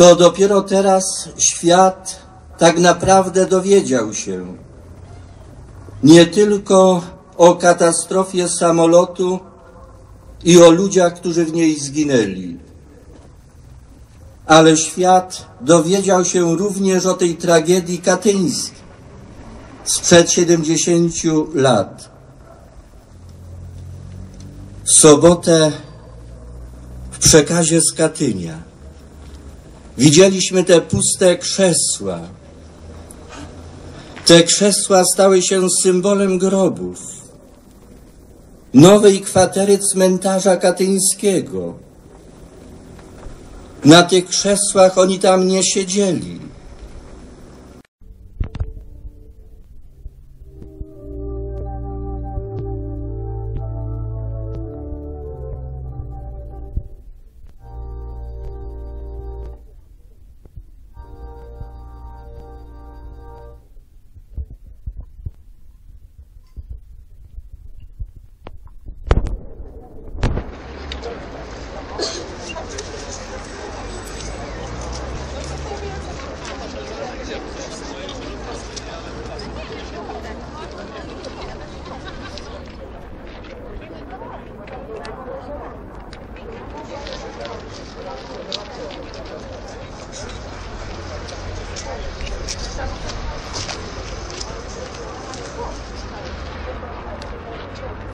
to dopiero teraz świat tak naprawdę dowiedział się nie tylko o katastrofie samolotu i o ludziach, którzy w niej zginęli, ale świat dowiedział się również o tej tragedii katyńskiej sprzed 70 lat. W sobotę w przekazie z Katynia widzieliśmy te puste krzesła. Te krzesła stały się symbolem grobów, nowej kwatery cmentarza katyńskiego. Na tych krzesłach oni tam nie siedzieli. Thank you.